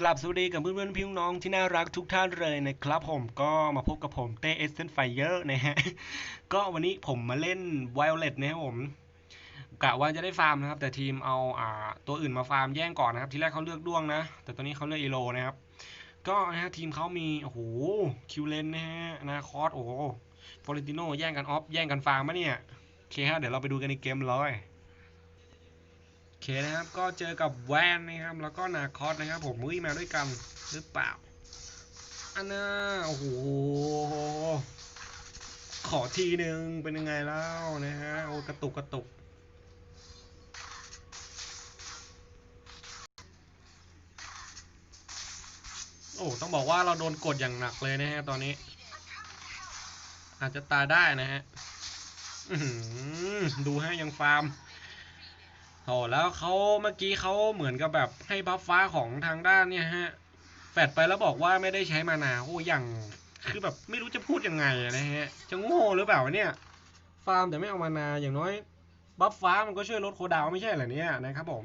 กลับสวัสดีกับเพื่อนๆพี่น้องที่น่ารักทุกท่านเลยนะครับผมก็มาพบกับผมเต้เอสเซนไฟเยอร์นะฮะ ก็วันนี้ผมมาเล่น Violet นะครับผมกะว่าจะได้ฟาร์มนะครับ แต่ทีมเอาอ่าตัวอื่นมาฟาร์มแย่งก่อนนะครับ ทีแรกเขาเลือกด้วงนะ แต่ตอนนี้เขาเลือกอีโลนะครับ ก็นะฮะทีมเขามีโอ้โหคิวเลนนะฮะนาคอสโอ้ฟอเรนติโนแย่งกันออฟแย่งกันฟาร์มมะเนี่ยโอเคฮะเดี๋ยวเราไปดูกันในเกมเลย เคนะครับ ก็เจอกับแวนนะครับ แล้วก็นาคอสนะครับ ผมมุ้ยมาด้วยกันหรือเปล่า อันน่าโอ้โห ขอทีหนึ่งเป็นยังไงแล้วนะฮะ โอ้กระตุกกระตุกโอ้ต้องบอกว่าเราโดนกดอย่างหนักเลยนะฮะตอนนี้ อาจจะตายได้นะฮะดูให้ยังฟาร์ม โอ้แล้วเขาเมื่อกี้เขาเหมือนกับแบบให้บัฟฟ้าของทางด้านเนี่ยฮะ แฟดไปแล้วบอกว่าไม่ได้ใช้มานาโอ้อย่างคือแบบไม่รู้จะพูดยังไงนะฮะ จะโง่หรือเปล่าเนี่ย ฟาร์มแต่ไม่เอามานาอย่างน้อยบัฟฟ้ามันก็ช่วยลดโคดาวไม่ใช่เหรอเนี่ยนะครับผม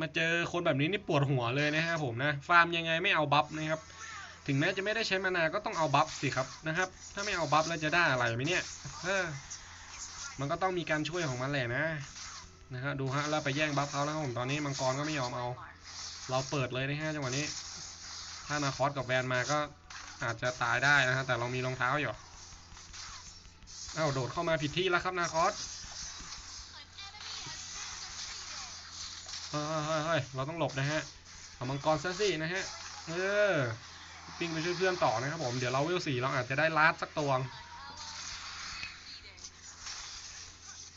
มาเจอคนแบบนี้นี่ปวดหัวเลยนะฮะผมนะ ฟาร์มยังไงไม่เอาบัฟนะครับ ถึงแม้จะไม่ได้ใช้มานาก็ต้องเอาบัฟสิครับนะครับ ถ้าไม่เอาบัฟแล้วจะได้อะไรไหมเนี่ยเออมันก็ต้องมีการช่วยของมันแหละนะ นะฮะดูฮะแล้วไปแย่งบัฟเขาแล้วครับผมตอนนี้มังกรก็ไม่ยอมเอา เราเปิดเลยนะฮะจังหวะนี้ ถ้านาคอสกับแวนมาก็อาจจะตายได้นะฮะแต่เรามีรองเท้าอยู่เอ้าโดดเข้ามาผิดที่แล้วครับนาคอสเฮ้ยเฮ้ยเราต้องหลบนะฮะเอามังกรซะสินะฮะเออปิ้งไปช่วยเพื่อนต่อนะครับผมเดี๋ยวเราเวลสี่เราอาจจะได้ลาดสักตัว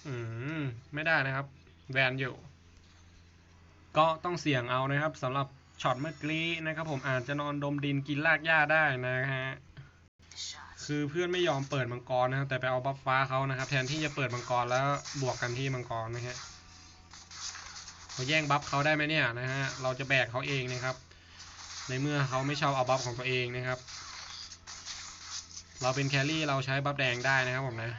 อืมไม่ได้นะครับ แวนอยู่ก็ต้องเสี่ยงเอานะครับสำหรับช็อตเมื่อกี้นะครับผมอาจจะนอนดมดินกินรากหญ้าได้นะฮะคือเพื่อนไม่ยอมเปิดมังกรนะครับแต่ไปเอาบัฟฟ้าเขานะครับ แทนที่จะเปิดมังกรแล้วบวกกันที่มังกรนะฮะเราแย่งบัฟเขาได้ไหมเนี่ยนะฮะเราจะแบกเขาเองนะครับ ในเมื่อเขาไม่ชอบเอาบัฟของตัวเองนะครับ เราเป็นแครี่เราใช้บัฟแดงได้นะครับผมนะ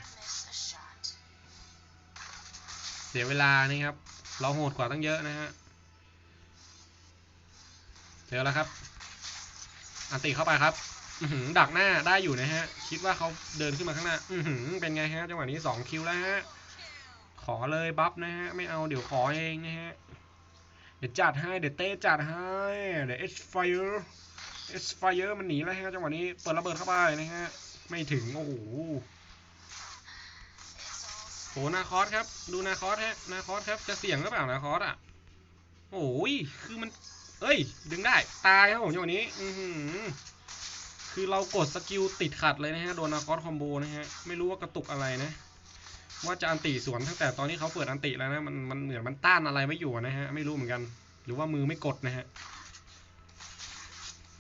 เสียเวลานะครับ เราโหดกว่าตั้งเยอะนะฮะเจอแล้วครับ อันติเข้าไปครับอืดักหน้าได้อยู่นะฮะ คิดว่าเขาเดินขึ้นมาข้างหน้า อืเป็นไงฮะจังหวะนี้สองคิวแล้วฮะ ขอเลยบัฟนะฮะ ไม่เอาเดี๋ยวขอเองนะฮะ เดี๋ยวจัดให้ เดี๋ยวเต้จัดให้ เดี๋ยวเอสไฟเออร์เอสไฟเออร์มันหนีแล้วฮะจังหวะนี้เปิดระเบิดเข้าไปนะฮะ ไม่ถึง โอ้โห โหนาคอสครับ ดูนาคอสฮะนาคอสครับ จะเสี่ยงหรือเปล่านาคอสอะโอ้ยคือมัน เอ้ย ดึงได้ ตายครับผมจังหวะนี้ อือหือคือเรากดสกิลติดขัดเลยนะฮะ โดนนาคอสคอมโบนะฮะ ไม่รู้ว่ากระตุกอะไรนะ ว่าจะอันติสวนตั้งแต่ตอนที่เขาเปิดอันติแล้วนะ มันมันเหมือนมันต้านอะไรไม่อยู่นะฮะ ไม่รู้เหมือนกัน หรือว่ามือไม่กดนะฮะ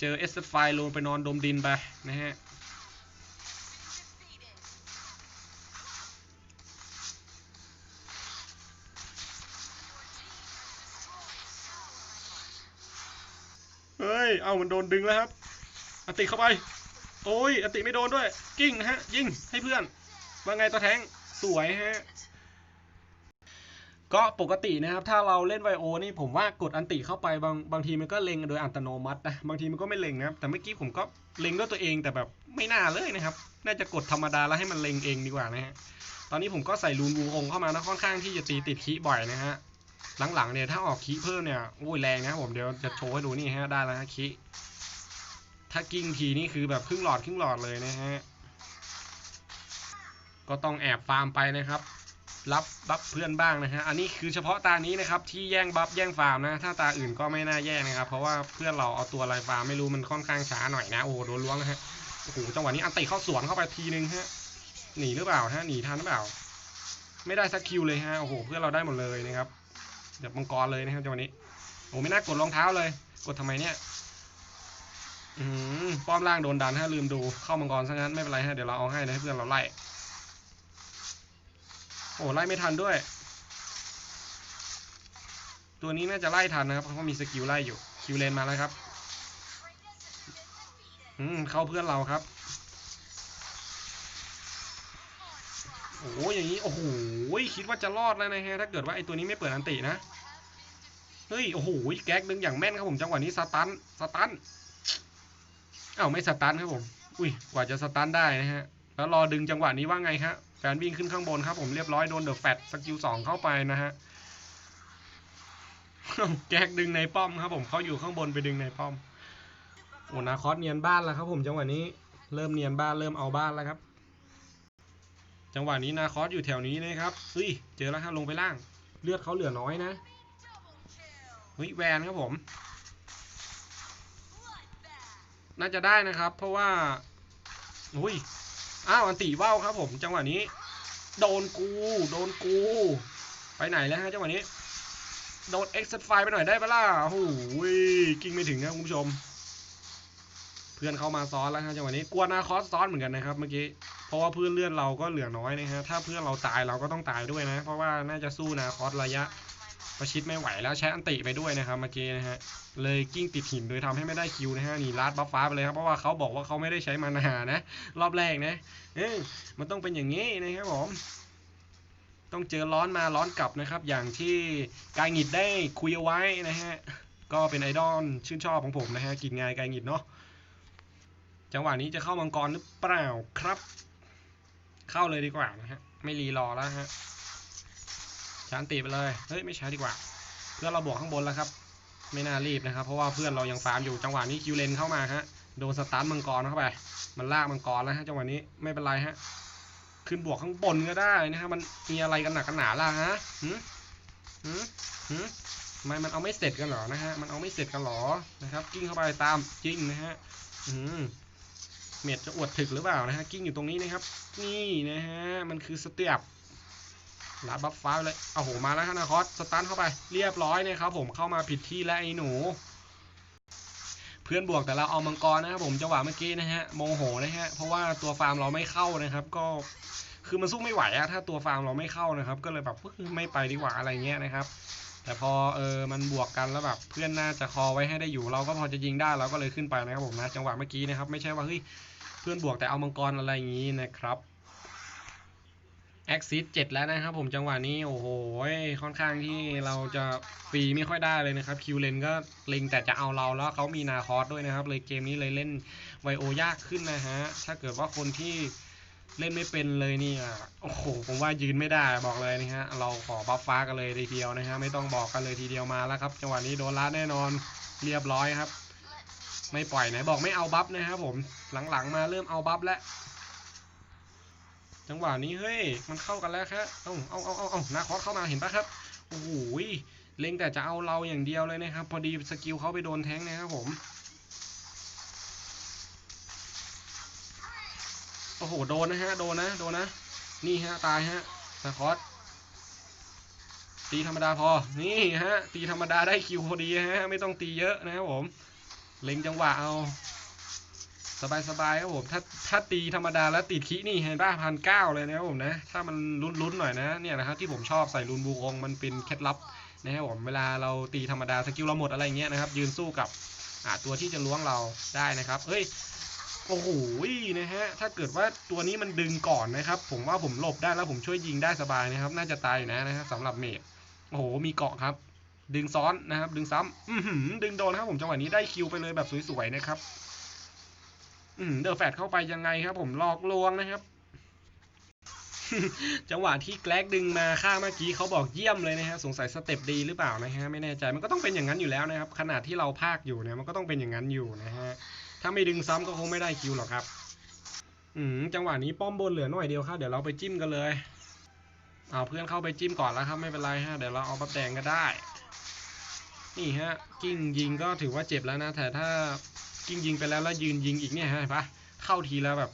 เจอเอสไฟลงไปนอนดมดินไปนะฮะ เฮ้ามันโดนดึงแล้วครับอติเข้าไป โอ้ยอติไม่โดนด้วย กิ้งนะฮะ ยิงให้เพื่อน ว่าไงตัวแทงสวยฮะ ก็ปกตินะครับ ถ้าเราเล่นไวโอนี่ผมว่ากดอันติเข้าไปบางบางทีมันก็เล็งโดยอัตโนมัตินะ บางทีมันก็ไม่เล็งนะครับ แต่เมื่อกี้ผมก็เล็งด้วยตัวเองแต่แบบไม่น่าเลยนะครับ น่าจะกดธรรมดาแล้วให้มันเล็งเองดีกว่านะฮะ ตอนนี้ผมก็ใส่รูนวูคงเข้ามานะค่อนข้างที่จะตีติดคีบ่อยนะฮะ หลังๆเนี่ยถ้าออกคีเพิ่มเนี่ยโอ้ยแรงนะผมเดี๋ยวจะโชว์ให้ดูนี่ฮะได้แล้วฮะคีถ้ากิ้งทีนี่คือแบบครึ่งหลอดครึ่งหลอดเลยนะฮะก็ต้องแอบฟาร์มไปนะครับ รับบัฟเพื่อนบ้างนะฮะอันนี้คือเฉพาะตานี้นะครับที่แย่งบัฟแย่งฟาร์มนะถ้าตาอื่นก็ไม่น่าแย่งนะครับ เพราะว่าเพื่อนเราเอาตัวอะไรฟาร์มไม่รู้มันค่อนข้างช้าหน่อยนะโอ้โหโดนล้วงนะฮะโอ้โหจังหวะนี้อันติเข้าสวนเข้าไปทีนึงฮะหนีหรือเปล่าฮะหนีทันหรือเปล่า ไม่ได้สักคิวเลยฮะโอ้โหเพื่อนเราได้หมดเลยนะครับ เดี๋ยวมังกรเลยนะครับจังหวะนี้โอ้ไม่น่ากดรองเท้าเลย กดทำไมเนี่ยอืมป้อมล่างโดนดันฮะลืมดูเข้ามังกรซะงั้นไม่เป็นไรฮะเดี๋ยวเราเอาให้นะให้เพื่อนเราไล่โอ้ไล่ไม่ทันด้วย ตัวนี้น่าจะไล่ทันนะครับเพราะเขามีสกิลไล่อยู่คิวเลนมาแล้วครับอืมเข้าเพื่อนเราครับ โอ้ยอย่างนี้โอ้โหคิดว่าจะรอดแล้วนะฮะถ้าเกิดว่าไอตัวนี้ไม่เปิดอันตินะเฮ้ยโอ้โหแก๊กดึงอย่างแม่นครับผมจังหวะนี้สตันสตันอ้าไม่สตันครับผมอุ้ยกว่าจะสตันได้นะฮะแล้วรอดึงจังหวะนี้ว่าไงครับแฟนวิ่งขึ้นข้างบนครับผมเรียบร้อยโดนเดอะแฟตสกิลสองเข้าไปนะฮะแก๊กดึงในป้อมครับผมเขาอยู่ข้างบนไปดึงในป้อมโอ้นาคอสเนียนบ้านแล้วครับผมจังหวะนี้เริ่มเนียนบ้านเริ่มเอาบ้านแล้วครับ จังหวะนี้นาคอสอยู่แถวนี้นะครับเฮ้ยเจอแล้วครับลงไปล่าง เลือดเขาเหลือน้อยนะเฮ้ยแวนครับผม น่าจะได้นะครับ เพราะว่าอุ้ยอ้าวอันตีว่าวครับผม จังหวะนี้ โดนกู โดนกู ไปไหนแล้วฮะจังหวะนี้ โดนเอ็กซ์ไฟไปหน่อยได้ปะล่ะโอ้โหกิ้งไม่ถึงนะคุณผู้ชม พื่อนเข้ามาซ้อนแล้วฮะจังหวะนี้กลัวนาคอสซ้อนเหมือนกันนะครับเมื่อกี้เพราะว่าเพื่อนเลื่อดเราก็เหลือน้อยนะฮะถ้าเพื่อนเราตายเราก็ต้องตายด้วยนะ เพราะว่าน่าจะสู้นาคอสระยะประชิดไม่ไหวแล้วใช้อันติไปด้วยนะครับเมื่อกี้นะฮะเลยกิ้งติดหินโดยทำให้ไม่ได้คิวนะฮะนี่ลาดบัฟฟ้าไปเลยครับเพราะว่าเขาบอกว่าเขาไม่ได้ใช้มานานะ รอบแรกนะเออมันต้องเป็นอย่างนี้นะครับผมต้องเจอร้อนมาร้อนกลับนะครับ อย่างที่กายหงิดได้คุยเอาไว้นะฮะก็เป็นไอดอลชื่นชอบของผมนะฮะกินงายกายหงิดเนาะ จังหวะนี้จะเข้ามังกรหรือเปล่าครับ เข้าเลยดีกว่านะฮะ ไม่รีรอแล้วฮะชานตีไปเลย เฮ้ยไม่ใช้ดีกว่า เพื่อนเราบวกข้างบนแล้วครับ ไม่น่ารีบนะครับ เพราะว่าเพื่อนเรายังฟาร์มอยู่ จังหวะนี้คิวเลนเข้ามาฮะ โดนสตาร์ทมังกรเข้าไป มันลากมังกรแล้วฮะจังหวะนี้ไม่เป็นไรฮะ ขึ้นบวกข้างบนก็ได้นะครับมันมีอะไรกันหนักกันหนาล่ะฮะหืมหืมหืมทำไมมันเอาไม่เสร็จกันหรอนะฮะ มันเอาไม่เสร็จกันหรอนะครับ กิ้งเข้าไปตามจริงนะฮะ อืม เม็ดจะอวดถึกหรือเปล่านะฮะกิ้งอยู่ตรงนี้นะครับ นี่นะฮะมันคือสเตียบลาดบัฟฟ้าไปเลยเอาโหมาแล้วฮะนาคอสสตันเข้าไปเรียบร้อยนะครับผมเข้ามาผิดที่แล้วไอ้หนู เพื่อนบวกแต่เราเอามังกรนะครับผมจังหวะเมื่อกี้นะฮะโมโหนะฮะเพราะว่าตัวฟาร์มเราไม่เข้านะครับ ก็คือมันสู้ไม่ไหวอะถ้าตัวฟาร์มเราไม่เข้านะครับ ก็เลยแบบไม่ไปดีกว่าอะไรเงี้ยนะครับ แต่พอเออมันบวกกันแล้วแบบเพื่อนน่าจะคอไว้ให้ได้อยู่เราก็พอจะยิงได้เราก็เลยขึ้นไปนะครับผมนะจังหวะเมื่อกี้นะครับ ไม่ใช่ว่าเฮ้ย เพื่อนบวกแต่เอามังกรอะไรอย่างนี้นะครับแอคซิสเจ็ดแล้วนะครับผมจังหวะนี้โอ้โหค่อนข้างที่เราจะฟรีไม่ค่อยได้เลยนะครับคิวเลนก็เล็งแต่จะเอาเราแล้วเขามีนาคอสด้วยนะครับ เลยเกมนี้เลยเล่นไวโอยากขึ้นนะฮะถ้าเกิดว่าคนที่เล่นไม่เป็นเลยนี่โอ้โหผมว่ายืนไม่ได้บอกเลยนะฮะเราขอบัฟฟ้ากันเลยทีเดียวนะฮะไม่ต้องบอกกันเลยทีเดียวมาแล้วครับ จังหวะนี้โดนลัดแน่นอนเรียบร้อยครับ ไม่ปล่อยไหนบอกไม่เอาบัฟนะครับผมหลังๆมาเริ่มเอาบัฟแล้วจังหวะนี้เฮ้ยมันเข้ากันแล้วครับเอาเอาเอาเอาเอานาคอสเข้ามาเห็นปะครับโอ้โหเล็งแต่จะเอาเราอย่างเดียวเลยนะครับ พอดีสกิลเขาไปโดนแทงนะครับผมโอ้โหโดนนะฮะโดนนะโดนนะนี่ฮะตายฮะนาคอสตีธรรมดาพอนี่ฮะตีธรรมดาได้คิวพอดีฮะไม่ต้องตีเยอะนะครับผม เล็งจังหวะเอาสบายๆครับผมถ้าถ้าตีธรรมดาแล้วติดคินี่เห็นป่ะพันเก้าเลยนะครับผมนะ ถ้ามันลุ้นๆหน่อยนะเนี่ยนะครับที่ผมชอบใส่รุนบูคงมันเป็นเคล็ดลับนะครับผมเวลาเราตีธรรมดาสกิลเราหมดอะไรเงี้ยนะครับ ยืนสู้กับอ่าตัวที่จะล้วงเราได้นะครับเฮ้ยโอ้โหนะฮะถ้าเกิดว่าตัวนี้มันดึงก่อนนะครับ ผมว่าผมหลบได้แล้วผมช่วยยิงได้สบายนะครับ น่าจะตายอยู่นะนะฮะสำหรับเมดโอ้โหมีเกาะครับ ดึงซ้อนนะครับ ดึงซ้ำอือหือดึงโดนครับผมจังหวะนี้ได้คิวไปเลยแบบสวยๆนะครับอืมเดอะแฟดเข้าไปยังไงครับ ผมหลอกลวงนะครับ จังหวะที่แกลกดึงมาค่างเมื่อกี้เขาบอกเยี่ยมเลยนะฮะสงสัยสเต็ปดีหรือเปล่านะฮะไม่แน่ใจมันก็ต้องเป็นอย่างนั้นอยู่แล้วนะครับ ขนาดที่เราพากอยู่เนี่ยมันก็ต้องเป็นอย่างนั้นอยู่นะฮะถ้าไม่ดึงซ้ำก็คงไม่ได้คิวหรอกครับ อืมจังหวะนี้ป้อมบนเหลือหน่อยเดียวครับเดี๋ยวเราไปจิ้มกันเลยเอาเพื่อนเข้าไปจิ้มก่อนแล้วครับไม่เป็นไรฮะเดี๋ยวเราเอาบัฟแดงก็ได้ นี่ฮะกิ้งยิงก็ถือว่าเจ็บแล้วนะ แต่ถ้ากิ้งยิงไปแล้วแล้วยืนยิงอีกเนี่ยฮะเห็นปะเข้าทีแล้วแบบ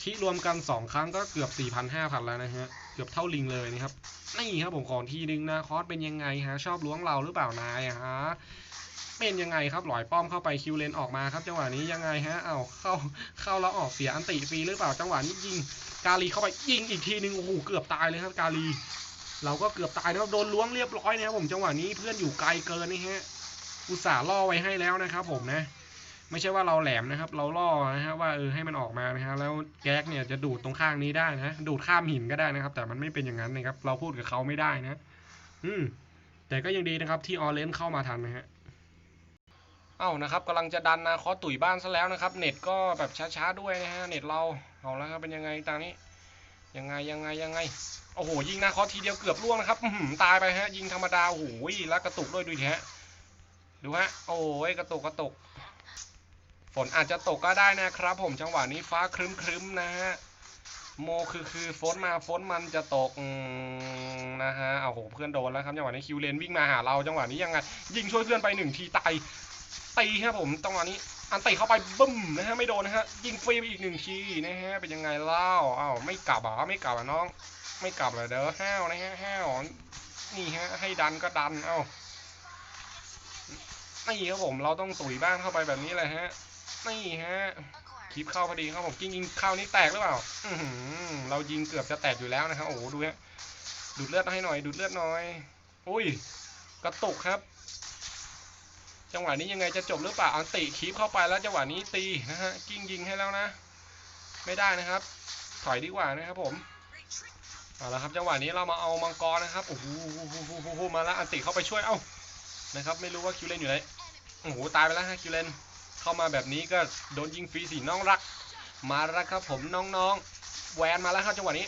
คิรวมกันสองครั้งก็เกือบ 4 0 0 0 5,000 แล้วนะฮะ เกือบเท่าลิงเลยนะครับ นี่ครับผมของทีนึงนะคอสเป็นยังไงฮะ ชอบล้วงเราหรือเปล่านายฮะ เป็นยังไงครับหลอยป้อมเข้าไปคิวเลนออกมาครับ จังหวะนี้ยังไงฮะ เอาเข้าเข้าแล้วออกเสียอันติฟรีหรือเปล่าจังหวะนี้ยิงกาลีเข้าไปยิงอีกทีนึงโอ้โหเกือบตายเลยครับกาลี เราก็เกือบตายนะครับโดนล้วงเรียบร้อยนะครับผมจังหวะนี้เพื่อนอยู่ไกลเกินนี่ฮะอุตส่าห์ล่อไว้ให้แล้วนะครับผมนะ ไม่ใช่ว่าเราแหลมนะครับ เราล่อนะฮะว่าเออให้มันออกมานะฮะแล้วแก๊กเนี่ยจะดูดตรงข้างนี้ได้นะดูดข้ามหินก็ได้นะครับ แต่มันไม่เป็นอย่างนั้นนะครับ เราพูดกับเขาไม่ได้นะ อืม แต่ก็ยังดีนะครับที่ออเรนเข้ามาทันนะฮะเอ้านะครับกำลังจะดันนาคอตุ๋ยบ้านซะแล้วนะครับ เน็ตก็แบบช้าๆด้วยนะฮะเน็ตเราเอาแล้วครับเป็นยังไงตอนนี้ ยังไงยังไงยังไงโอ้โหยิงนาคอสทีเดียวเกือบล่วงนะครับอืตายไปฮะ ยิงธรรมดาโอ้โหแล้วกระตุกด้วยดูดิฮะดูฮะโอ้ยกระตุกกระตุกฝนอาจจะตกก็ได้นะครับผมจังหวะนี้ฟ้าครึ้มๆนะฮะโมคือคือฝนมาฝนมันจะตกนะฮะเอาโหเพื่อนโดนแล้วครับจังหวะนี้คิวเลนวิ่งมาหาเราจังหวะนี้ยังไงยิงช่วยเพื่อนไปหนึ่งทีตายตีครับผมจังหวะนี้ อันตีเข้าไปบึ้มนะฮะไม่โดนนะฮะยิงฟรีไปอีกหนึ่งทีนะฮะเป็นยังไงเล่าอ้าวไม่กลับเหรอไม่กลับอะน้อง ไม่กลับเลยเด้อห้าวนะฮะห้าวนี่ฮะให้ดันก็ดันเอ้านี่ครับผมเราต้องตุ๋ยบ้านเข้าไปแบบนี้เลยฮะนี่ฮะคลิปเข้าพอดีครับผมยิงยิงเข้านี่แตกหรือเปล่าอืเรายิงเกือบจะแตกอยู่แล้วนะครับโอ้ดูฮะดูดเลือดให้หน่อยดูดเลือดหน่อย อุ้ยกระตุกครับ จังหวะนี้ยังไงจะจบหรือเปล่าอันติคลิปเข้าไปแล้วจังหวะนี้ตีนะฮะกิ้งยิงให้แล้วนะ ไม่ได้นะครับ ถอยดีกว่านะครับผมเอาละครับจังหวะนี้เรามาเอามังกรนะครับโอ้โหมาแล้วอันติเข้าไปช่วยเอ้านะครับไม่รู้ว่าคิวเลนอยู่ไหนโอ้โหตายไปแล้วฮะคิวเลนเข้ามาแบบนี้ก็โดนยิงฟรีสีน้องรัก มาแล้วครับผมน้องๆแวนมาแล้วครับจังหวะนี้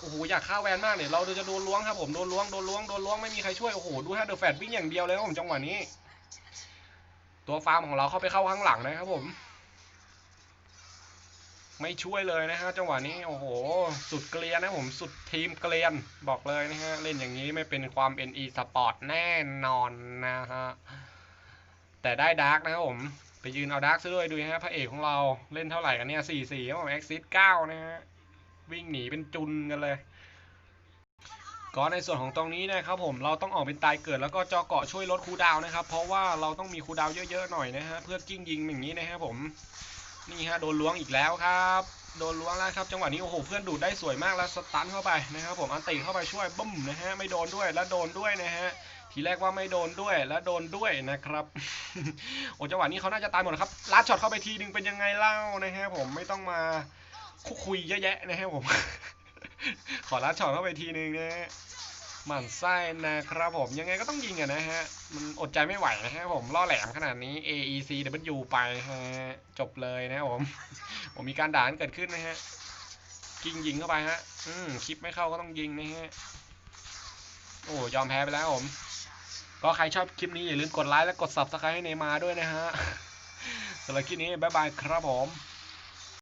โอ้โหอยากฆ่าแวนมากเนี่ยเราจะโดนล้วงครับผมโดนล้วงโดนล้วงโดนล้วงไม่มีใครช่วยโอ้โหดูฮะเดอะแฟดวิ่งอย่างเดียวเลยครับผมจังหวะนี้ ตัวฟาร์มของเราเข้าไปเข้าข้างหลังนะครับผม ไม่ช่วยเลยนะฮะจังหวะนี้โอ้โห สุดเกลียนนะผมสุดทีมเกลียนบอกเลยนะฮะเล่นอย่างนี้ไม่เป็นความ NE Sport แน่นอนนะฮะแต่ได้ดาร์กนะครับผมไปยืนเอาดาร์กซะด้วยดูฮะพระเอกของเราเล่นเท่าไหร่กันเนี่ยสี่สี่ครับผมเอ็กซิสเก้านะฮะวิ่งหนีเป็นจุนกันเลย ก็ในส่วนของตรงนี้นะครับผมเราต้องออกเป็นตายเกิดแล้วก็จอเกาะช่วยลดคูดาวนะครับ เพราะว่าเราต้องมีคูดาวเยอะๆหน่อยนะฮะเพื่อกิ้งยิงอย่างนี้นะฮะผมนี่ฮะโดนล้วงอีกแล้วครับโดนล้วงแล้วครับจังหวะนี้โอ้โหเพื่อนดูดได้สวยมากแล้วสตันเข้าไปนะครับผมอันตีเข้าไปช่วยบึ้มนะฮะไม่โดนด้วยแล้วโดนด้วยนะฮะทีแรกว่าไม่โดนด้วยและโดนด้วยนะครับโอ้จังหวะนี้เขาน่าจะตายหมดครับลัดช็อตเข้าไปทีนึงเป็นยังไงเล่านะฮะผมไม่ต้องมาคุคุยเยอะแยะนะฮะผม ขอลัดช็อตเข้าไปทีนึงนะฮะหมั่นไส้นะครับผมยังไงก็ต้องยิงอะนะฮะ มันอดใจไม่ไหวนะฮะผมล่อแหลมขนาดนี้ A E C W ไปฮะจบเลยนะผม ผมมีการด่ากันเกิดขึ้นนะฮะยิงยิงเข้าไปฮะ อืมคลิปไม่เข้าก็ต้องยิงนะฮะ โอ้ยอมแพ้ไปแล้วผมก็ใครชอบคลิปนี้อย่าลืมกดไลค์และกด subscribe ให้เนมาด้วยนะฮะสำหรับคลิปนี้บ๊ายบายครับผม